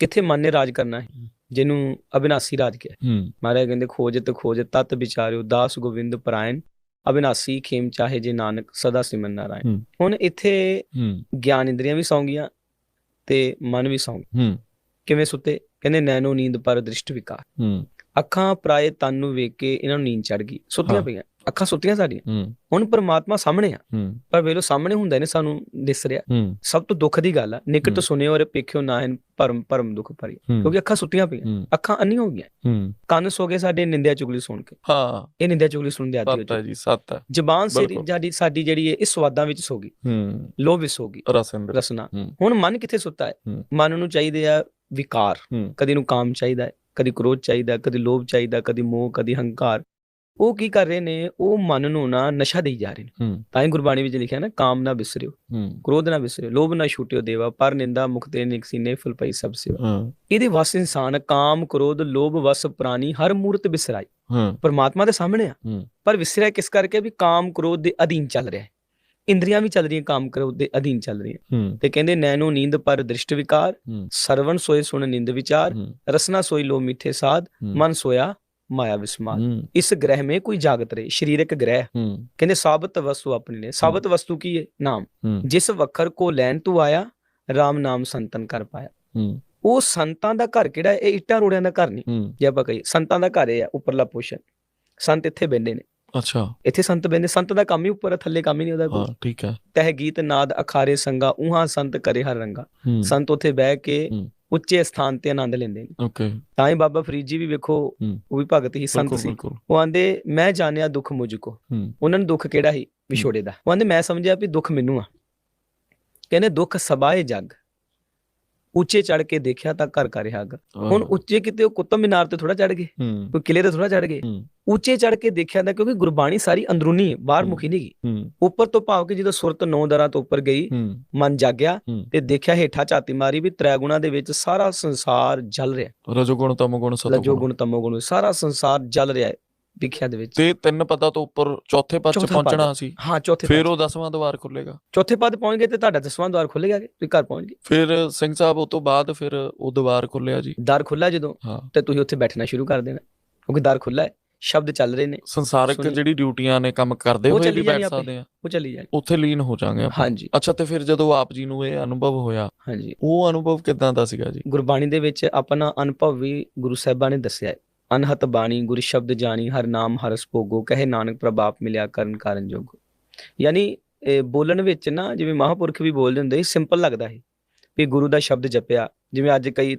ਕਿੱਥੇ ਮਨ ਨੇ ਰਾਜ ਕਰਨਾ ਹੈ? ਜਿਹਨੂੰ ਅਬਿਨਾਸੀ ਰਾਜ ਕਿਹਾ ਮਹਾਰਾਜ ਕਹਿੰਦੇ ਖੋਜਤ ਖੋਜ ਤਤ ਵਿਚਾਰਿਓ ਦਾਸ ਗੋਬਿੰਦ ਪਰਾਇਣ ਅਬਿਨਾਸੀ ਖੇਮ ਚਾਹੇ ਜੇ ਨਾਨਕ ਸਦਾ ਸਿਮਰਨ ਨਾਰਾਇਣ। ਹੁਣ ਇੱਥੇ ਗਿਆਨ ਇੰਦਰੀਆਂ ਵੀ ਸੌਂ ਗਈਆਂ ਤੇ ਮਨ ਵੀ ਸੌਂ ਗਿਆ। ਹੂੰ। ਕਿਵੇਂ ਸੁੱਤੇ? ਕਹਿੰਦੇ ਨੈਣੋ ਨੀਂਦ ਪਰ ਦ੍ਰਿਸ਼ਟ ਵਿਕਾਰ। ਅੱਖਾਂ ਪਰਾਏ ਤਨ ਨੂੰ ਵੇਖ ਕੇ ਇਹਨਾਂ ਨੂੰ ਨੀਂਦ ਚੜ ਗਈ। ਸੁੱਤੀਆਂ। ਪਈਆਂ। ਅੱਖਾਂ ਸੁੱਤੀਆਂ ਸਾਡੀਆਂ ਹੁਣ ਪਰਮਾਤਮਾ ਸਾਹਮਣੇ ਆ। ਪਰ ਵੇਲੋ ਸਾਹਮਣੇ ਹੁੰਦਾ ਨੇ ਸਾਨੂੰ ਦਿਸ ਰਿਹਾ। ਸਭ ਤੋਂ ਦੁੱਖ ਦੀ ਗੱਲ ਆ ਨਿਕਟ ਹੂੰ। ਸੁਣਿਓ ਔਰ ਪੇਖਿਓ ਨਾ ਹਨ ਪਰਮ ਪਰਮ ਦੁੱਖ ਭਰੀ। ਕਿਉਂਕਿ ਅੱਖਾਂ ਸੁੱਤੀਆਂ ਪਈਆਂ। ਅੱਖਾਂ ਅੰਨੀਆਂ ਹੋ ਗਈਆਂ। ਕੰਨ ਸੋ ਗਏ ਸਾਡੇ ਨਿੰਦਿਆ ਚੁਗਲੀ ਸੁਣ ਕੇ। ਹਾਂ। ਇਹ ਨਿੰਦਿਆ ਚੁਗਲੀ ਸੁਣਨ ਦੇ ਆਦੀ ਹੋ ਜੀ ਸੱਤ ਜ਼ਬਾਨ। ਸਾਡੀ ਸਾਡੀ ਜਿਹੜੀ ਹੈ ਇਹ ਸਵਾਦਾਂ ਵਿੱਚ ਸੋ ਗਈ। ਲੋਭ ਵਿੱਚ ਸੋ ਗਈ। ਰਸਨ। ਹੁਣ ਮਨ ਕਿੱਥੇ ਸੁੱਤਾ ਹੈ। ਮਨ ਨੂੰ ਚਾਹੀਦੇ ਆ ਵਿਕਾਰ। ਕਦੀ ਨੂੰ ਕਾਮ ਚਾਹੀਦਾ ਹੈ ਕਦੀ ਕ੍ਰੋਧ ਚਾਹੀਦਾ ਕਦੀ ਲੋਭ ਚਾਹੀਦਾ ਕਦੀ ਮੋਹ ਕਦੀ ਹੰਕਾਰ। ਉਹ ਕੀ ਕਰ ਰਹੇ ਨੇ ਉਹ ਮਨ ਨੂੰ ਨਾ ਨਸ਼ਾ ਦੇਈ ਜਾ ਰਹੇ ਨੇ। ਤਾਂ ਹੀ ਗੁਰਬਾਣੀ ਵਿੱਚ ਲਿਖਿਆ ਨਾ ਕਾਮ ਨਾ ਵਿਸਰਿਓ ਕ੍ਰੋਧ ਨਾ ਵਿਸਰਿਓ ਲੋਭ ਨਾ ਛੂਟਿਓ ਦੇਵਾ ਪਰ ਨਿੰਦਾ ਮੁਕਤੇ ਨਿਕਸੀਨੇ ਫੁਲ ਪਈ ਸਭ ਸਿਵਾ ਇਹਦੇ ਵਸ ਇਨਸਾਨ ਕਾਮ ਕ੍ਰੋਧ ਲੋਭ ਵਸ ਪ੍ਰਾਨੀ ਹਰ ਮੂਰਤ ਬਿਸਰਾਈ। ਹਾਂ। ਪਰਮਾਤਮਾ ਦੇ ਸਾਹਮਣੇ ਆ। ਪਰ ਵਿਸਰਿਆ ਕਿਸ ਕਰਕੇ? ਵੀ ਕਾਮ ਕ੍ਰੋਧ ਦੇ ਅਧੀਨ ਚੱਲ ਰਿਹਾ ਹੈ। ਇੰਦਰੀਆਂ ਵੀ ਚੱਲ ਰਹੀਆਂ ਕਾਮ ਕ੍ਰੋਧ ਦੇ ਅਧੀਨ ਚੱਲ ਰਹੀਆਂ। ਤੇ ਕਹਿੰਦੇ ਨੈਣੋ ਨੀਂਦ ਪਰ ਦ੍ਰਿਸ਼ਟ ਵਿਕਾਰ ਸਰਵਣ ਸੋਏ ਸੁਣ ਨਿੰਦ ਵਿਚਾਰ ਰਸਨਾ ਸੋਈ ਲੋ ਮਿੱਠੇ ਸਾਧ। ਮਨ ਸੋਇਆ ਮਾਇਆ ਵਿਸਮਾਦ ਹੂੰ ਇਸ ਗ੍ਰਹਿ में कोई जागत रहे ਸ਼ਰੀਰਕ ਗ੍ਰਹਿ ਹੂੰ ਕਹਿੰਦੇ ਸਾਬਤ ਵਸਤੂ ਆਪਣੀ ਨੇ ਸਾਬਤ ਵਸਤੂ ਕੀ ਹੈ ਨਾਮ ਹੂੰ ਜਿਸ ਵਖਰ ਕੋ ਲੈਣ ਤੂੰ ਆਇਆ RAM ਨਾਮ ਸੰਤਨ ਕਰ ਪਾਇਆ ਹੂੰ ਉਹ ਸੰਤਾਂ ਦਾ ਘਰ ਕਿਹੜਾ ਹੈ? ਇਹ ਇੱਟਾਂ ਰੋੜਿਆਂ ਦਾ ਘਰ ਨਹੀਂ ਹੂੰ ਜੇ ਆਪਾਂ ਕਹੀਏ ਸੰਤਾਂ ਦਾ ਘਰ ਇਹ ਹੈ ਉੱਪਰਲਾ ਪੋਸ਼ਨ ਸੰਤ ਇੱਥੇ ਬੈੰਦੇ ਨੇ ਅੱਛਾ ਇੱਥੇ ਸੰਤ ਬੈੰਦੇ ਸੰਤ ਦਾ ਕੰਮ ਹੀ ਉੱਪਰ ਹੈ ਥੱਲੇ ਕੰਮ ਹੀ ਨਹੀਂ ਉਹਦਾ ਹਾਂ ਕੋਈ ਠੀਕ ਹੈ ਤਹਿ ਗੀਤ ਨਾਦ ਅਖਾਰੇ ਸੰਗਾ ਉਹਾਂ ਸੰਤ ਕਰੇ ਹਰ ਰੰਗਾ ਹੂੰ ਸੰਤ ਉੱਥੇ ਬਹਿ ਕੇ ਹੂੰ। ਉੱਚੇ ਸਥਾਨ ਤੇ ਆਨੰਦ ਲੈਂਦੇ ਨੇ। ਓਕੇ ਤਾਂ ਹੀ ਬਾਬਾ ਫਰੀਦ ਜੀ ਵੀ ਵੇਖੋ। ਉਹ ਵੀ ਭਗਤ ਹੀ ਸੰਤ ਸੀ। ਉਹ ਆਂਦੇ ਮੈਂ ਜਾਣਿਆ ਦੁੱਖ ਮੁਝ ਕੋ। ਉਹਨਾਂ ਨੂੰ ਦੁੱਖ ਕਿਹੜਾ ਸੀ? ਵਿਛੋੜੇ ਦਾ। ਉਹ ਆਂਦੇ ਮੈਂ ਸਮਝਿਆ ਵੀ ਦੁੱਖ ਮੈਨੂੰ ਆ। ਕਹਿੰਦੇ ਦੁੱਖ ਸਬਾਏ ਜੱਗ। ਉੱਚੇ ਚੜ ਕੇ ਦੇਖਿਆ ਤਾਂ ਘਰ ਕਰ ਰਿਹਾ ਹੁਣ ਉੱਚੇ ਕਿਤੇ ਉਹ ਕੁਤਬ ਮੀਨਾਰ ਤੇ ਥੋੜਾ ਚੜ ਗਏ ਕੋਈ ਕਿਲੇ ਤੇ ਥੋੜਾ ਚੜ ਗਏ। ਉੱਚੇ ਚੜ ਕੇ ਦੇਖਿਆ ਤਾਂ ਕਿਉਂਕਿ ਗੁਰਬਾਣੀ ਸਾਰੀ ਅੰਦਰੂਨੀ ਹੈ ਬਾਹਰ। ਮੁਖੀ ਨਹੀਂ ਗਈ ਉੱਪਰ ਤੋਂ ਭਾਵ ਕਿ ਜਦੋਂ ਸੁਰਤ ਨੌ ਦਰਾਂ ਤੋਂ ਉੱਪਰ ਗਈ ਮਨ ਜਾਗਿਆ। ਤੇ ਦੇਖਿਆ ਹੇਠਾਂ ਝਾਤੀ ਮਾਰੀ ਵੀ ਤ੍ਰੈ ਗੁਣਾ ਦੇ ਵਿੱਚ ਸਾਰਾ ਸੰਸਾਰ ਜਲ ਰਿਹਾ। ਰਜੋਗੁਣ ਤਮੋਗੁਣ ਲਜੋ ਸਤੋਗੁਣ। ਗੁਣ ਤਮੋ ਗੁਣ ਸਾਰਾ ਸੰਸਾਰ ਜਲ ਰਿਹਾ ਹੈ। ਵਿਖਿਆ ਦੇ ਵਿੱਚ। ਤੇ ਤਿੰਨ ਪਦਾਂ ਤੋਂ ਉੱਪਰ ਚੌਥੇ ਪਦ 'ਚ। ਪਹੁੰਚਣਾ ਸੀ। ਹਾਂ ਚੌਥੇ ਫਿਰ। ਉਹ 10ਵਾਂ ਦਵਾਰ ਖੁੱਲੇਗਾ। ਚੌਥੇ ਪਦ ਪਹੁੰਚ ਗਏ ਤੇ ਤੁਹਾਡਾ ਦਸਵਾਂ ਦਵਾਰ ਖੁੱਲ ਗਿਆ ਕਿ ਤੁਸੀਂ ਘਰ ਪਹੁੰਚ ਗਏ? ਫਿਰ ਸਿੰਘ ਸਾਹਿਬ ਉਹ ਤੋਂ ਬਾਅਦ ਫਿਰ ਉਹ ਦਵਾਰ ਖੁੱਲਿਆ ਜੀ। ਦਰ ਖੁੱਲਾ ਜਦੋਂ ਤੇ ਤੁਸੀਂ ਉੱਥੇ ਬੈਠਣਾ ਸ਼ੁਰੂ ਕਰ ਦੇਣਾ ਕਿਉਂਕਿ ਦਰ ਖੁੱਲਾ ਹੈ ਸ਼ਬਦ ਚੱਲ ਰਹੇ ਨੇ। ਸੰਸਾਰਿਕ। ਜਿਹੜੀ ਡਿਊਟੀਆਂ ਨੇ ਕੰਮ ਕਰਦੇ ਹੋਏ ਵੀ ਬੈਠ। ਸਕਦੇ ਆ। ਉਹ ਚੱਲੀ ਜਾਣੀ। ਉੱਥੇ ਲੀਨ ਹੋ ਜਾਾਂਗੇ ਆਪਾਂ। ਹਾਂਜੀ। ਅੱਛਾ ਤੇ ਫਿਰ ਜਦੋਂ ਆਪ ਜੀ ਨੂੰ ਇਹ ਅਨੁਭਵ ਹੋਇਆ ਹਾਂਜੀ। ਉਹ ਅਨੁਭਵ ਕਿਦਾਂ ਦਾ ਸੀਗਾ ਜੀ? ਗੁਰਬਾਣੀ ਦੇ ਵਿੱਚ ਆਪਣਾ ਅਨੁਭਵ ਵੀ ਗੁਰੂ ਸਾਹਿਬਾਂ ਨੇ ਦੱਸਿਆ ਹੈ। ਅਨਹਤ ਬਾਣੀ, ਗੁਰ ਸ਼ਬਦ ਜਾਣੀ, ਹਰ ਨਾਮ ਹਰਸ ਭੋਗੋ ਕਹੇ ਨਾਨਕ ਪ੍ਰਭਾਪ ਮਿਲਿਆ ਕਰਨ ਕਾਰਨ ਜੋਗੋ। ਯਾਨੀ ਬੋਲਣ ਵਿੱਚ ਨਾ, ਜਿਵੇਂ ਮਹਾਪੁਰਖ ਵੀ ਬੋਲਦੇ ਹੁੰਦੇ ਸੀ ਸਿੰਪਲ ਲੱਗਦਾ ਸੀ ਵੀ ਗੁਰੂ ਦਾ ਸ਼ਬਦ ਜਪਿਆ। ਜਿਵੇਂ ਅੱਜ ਕਈ